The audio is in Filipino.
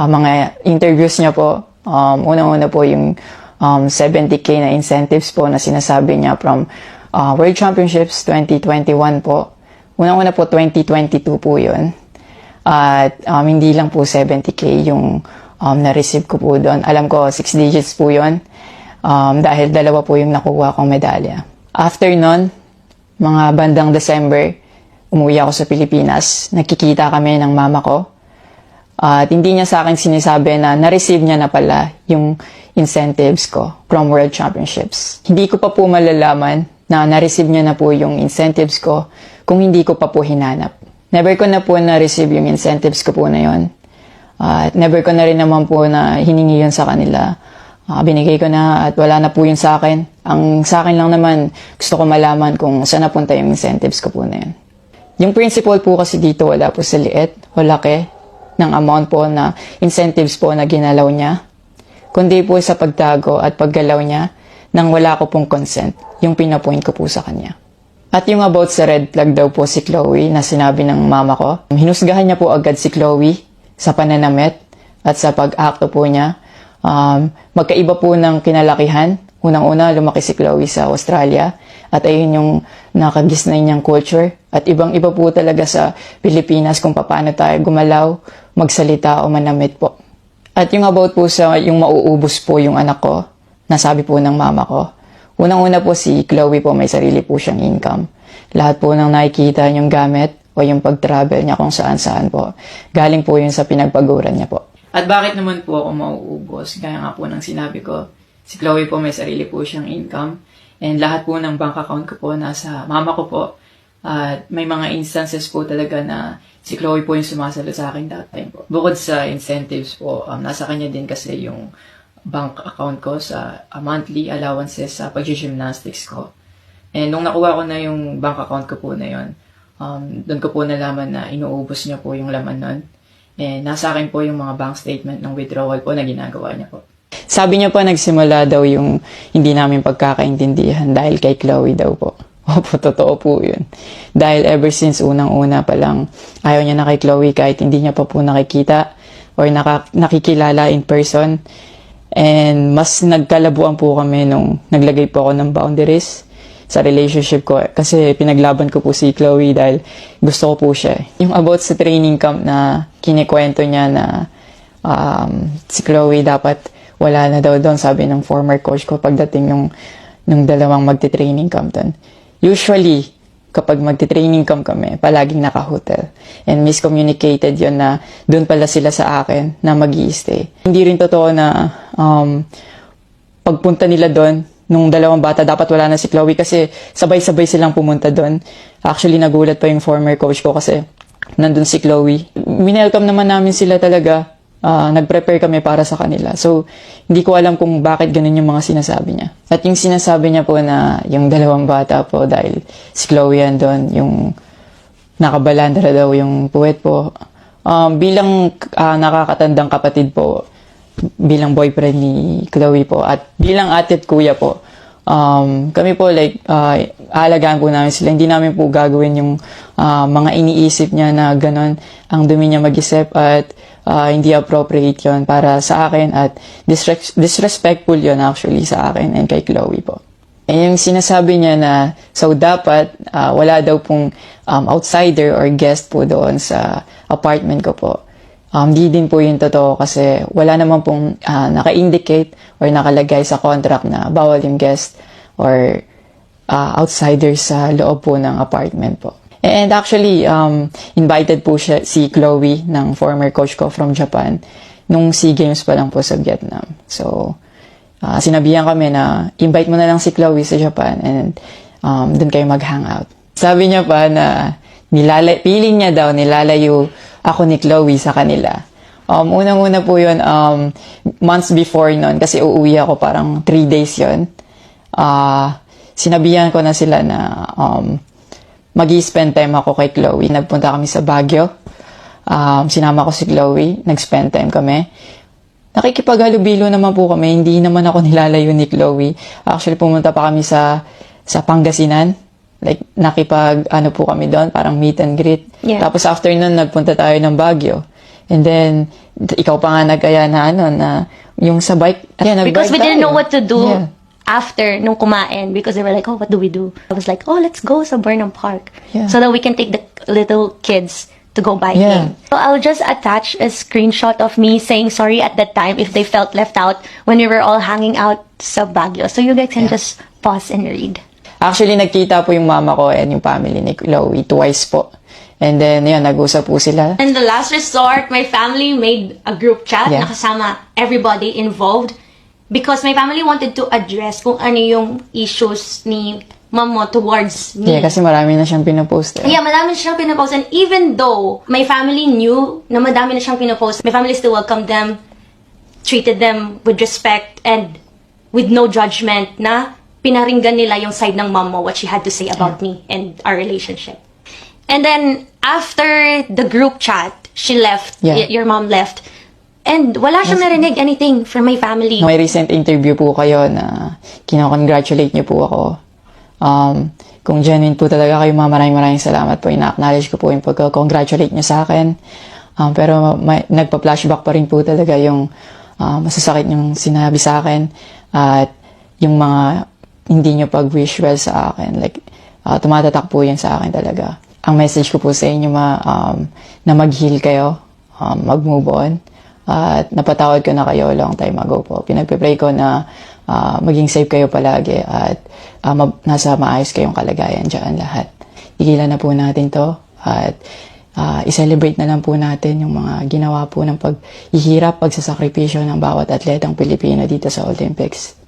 ah, mga interviews niya po, um, unang-una po yung um, 70k na incentives po na sinasabi niya from ah, World Championships 2021 po. Unang-una po 2022 po yun. At um, hindi lang po 70k yung um, na-receive ko po doon. Alam ko 6 digits po yun um, dahil dalawa po yung nakuha kong medalya. After nun, mga bandang December, umuwi ako sa Pilipinas. Nakikita kami ng mama ko. At hindi niya sa akin sinasabi na na-receive niya na pala yung incentives ko from World Championships. Hindi ko pa po malalaman na na-receive niya na po yung incentives ko kung hindi ko pa po hinanap. Never ko na po na-receive yung incentives ko po na yon. At never ko na rin naman po na hiningi yun sa kanila. Ah, binigay ko na at wala na po yun sa akin. Ang sa akin lang naman, gusto ko malaman kung saan napunta yung incentives ko po na yun. Yung principal po kasi dito wala po sa liit o laki ng amount po na incentives po na ginalaw niya. Kundi po sa pagtago at paggalaw niya nang wala ko pong consent, yung pinapoint ko po sa kanya. At yung about sa red flag daw po si Chloe na sinabi ng mama ko, hinusgahan niya po agad si Chloe sa pananamit at sa pag-acto po niya. Um, magkaiba po ng kinalakihan. Unang-una, lumaki si Chloe sa Australia at ayun yung nakagisnay niyang culture. At ibang-iba po talaga sa Pilipinas kung paano tayo gumalaw, magsalita o manamit po. At yung about po sa yung mauubos po yung anak ko, nasabi po ng mama ko. Unang-una po si Chloe po may sarili po siyang income. Lahat po ng nakikita niyong gamit o yung pag-travel niya kung saan-saan po. Galing po yun sa pinagpaguran niya po. At bakit naman po ako mauubos? Gaya nga po ng sinabi ko, si Chloe po may sarili po siyang income. And lahat po ng bank account ko po nasa mama ko po. At may mga instances po talaga na si Chloe po yung sumasalo sa akin that time po. Bukod sa incentives po, um, nasa kanya din kasi yung bank account ko sa uh, monthly allowances sa pag-gymnastics ko. And nung nakuha ko na yung bank account ko po na yun, um, doon ko po nalaman na inuubos niya po yung laman nun. And nasa akin po yung mga bank statement ng withdrawal po na ginagawa niya po. Sabi niya pa nagsimula daw yung hindi namin pagkakaintindihan dahil kay Chloe daw po. Opo, totoo po yun. Dahil ever since unang-una pa lang, ayaw niya na kay Chloe kahit hindi niya pa po nakikita or naka, nakikilala in person. And mas nagkalabuan po kami nung naglagay po ako ng boundaries sa relationship ko kasi pinaglaban ko po si Chloe dahil gusto ko po siya. Yung about sa training camp na kinikwento niya na um, si Chloe dapat wala na daw doon sabi ng former coach ko pagdating yung nung dalawang magte-training camp doon. Usually, kapag magte-training camp kami, palaging naka-hotel. And miscommunicated yon na doon pala sila sa akin na mag stay Hindi rin totoo na um, pagpunta nila doon, nung dalawang bata, dapat wala na si Chloe kasi sabay-sabay silang pumunta doon. Actually, nagulat pa yung former coach ko kasi nandun si Chloe. Winelcome naman namin sila talaga. Ah, nag-prepare kami para sa kanila. So, hindi ko alam kung bakit ganun yung mga sinasabi niya. At yung sinasabi niya po na yung dalawang bata po dahil si Chloe yan doon, yung nakabalandra daw yung puwet po. Um, bilang ah, nakakatandang kapatid po, bilang boyfriend ni Chloe po, at bilang ate at kuya po, um, kami po like, uh, aalagaan po namin sila. Hindi namin po gagawin yung ah, mga iniisip niya na ganon ang dumi niya mag-isip at ah, hindi appropriate yon para sa akin at disres- disrespectful yon actually sa akin and kay Chloe po. And yung sinasabi niya na so dapat ah, wala daw pong um, outsider or guest po doon sa apartment ko po. Um, di din po yung totoo kasi wala naman pong ah, naka-indicate or nakalagay sa contract na bawal yung guest or ah, outsider sa loob po ng apartment po. And actually, um, invited po siya, si Chloe ng former coach ko from Japan nung SEA Games pa lang po sa Vietnam. So, ah, sinabihan kami na invite mo na lang si Chloe sa Japan and um, dun kayo mag-hangout. Sabi niya pa na nilala feeling niya daw nilalayo ako ni Chloe sa kanila. Um, unang-una po yun, um, months before nun, kasi uuwi ako parang three days yun. Ah, sinabihan ko na sila na um, mag spend time ako kay Chloe. Nagpunta kami sa Baguio. Um, sinama ko si Chloe. Nag-spend time kami. Nakikipaghalubilo naman po kami. Hindi naman ako nilalayo ni Chloe. Actually, pumunta pa kami sa sa Pangasinan. Like, nakipag, ano po kami doon, parang meet and greet. Yeah. Tapos after nun, nagpunta tayo ng Baguio. And then, ikaw pa nga nagkaya na ano, na yung sa bike, yeah, Because we nag-bike didn't know tayo. what to do Yeah. After nung kumain because they were like, oh, what do we do? I was like, oh, let's go sa Burnham Park Yeah. so that we can take the little kids to go biking. Yeah. So I'll just attach a screenshot of me saying sorry at that time if they felt left out when we were all hanging out sa Baguio. So you guys can just pause and read. Actually, nagkita po yung mama ko and yung family ni Chloe twice po. And then, yun, nag-usap po sila. And the last resort, my family made a group chat Yeah. na kasama everybody involved because my family wanted to address kung ano yung issues ni mamo towards me. Yeah, kasi marami na siyang pinopost. Eh. Yeah, madami na siyang pinopost. And even though my family knew na madami na siyang pinopost, my family still welcomed them, treated them with respect, and with no judgment na pinaringgan nila yung side ng mom mo, what she had to say about me and our relationship. And then, after the group chat, she left, Yeah. your mom left, and wala siyang narinig anything from my family. May recent interview po kayo na kinocongratulate niyo po ako. Um, kung genuine po talaga kayo, mga maraming maraming salamat po. Ina-acknowledge ko po yung pagka-congratulate niyo sa akin. Um, pero may, nagpa-flashback pa rin po talaga yung uh, masasakit yung sinabi sa akin at yung mga hindi niyo pag-wish well sa akin. Like, uh, tumatatak po yan sa akin talaga. Ang message ko po sa inyo ma, um, na mag-heal kayo, um, mag-move on. At napatawad ko na kayo long time ago po. Pinagpipray ko na ah, maging safe kayo palagi at ah, mab- nasa maayos kayong kalagayan dyan lahat. Tigilan na po natin to at ah, i-celebrate na lang po natin yung mga ginawa po ng paghihirap, pagsasakripisyo ng bawat atletang Pilipino dito sa Olympics.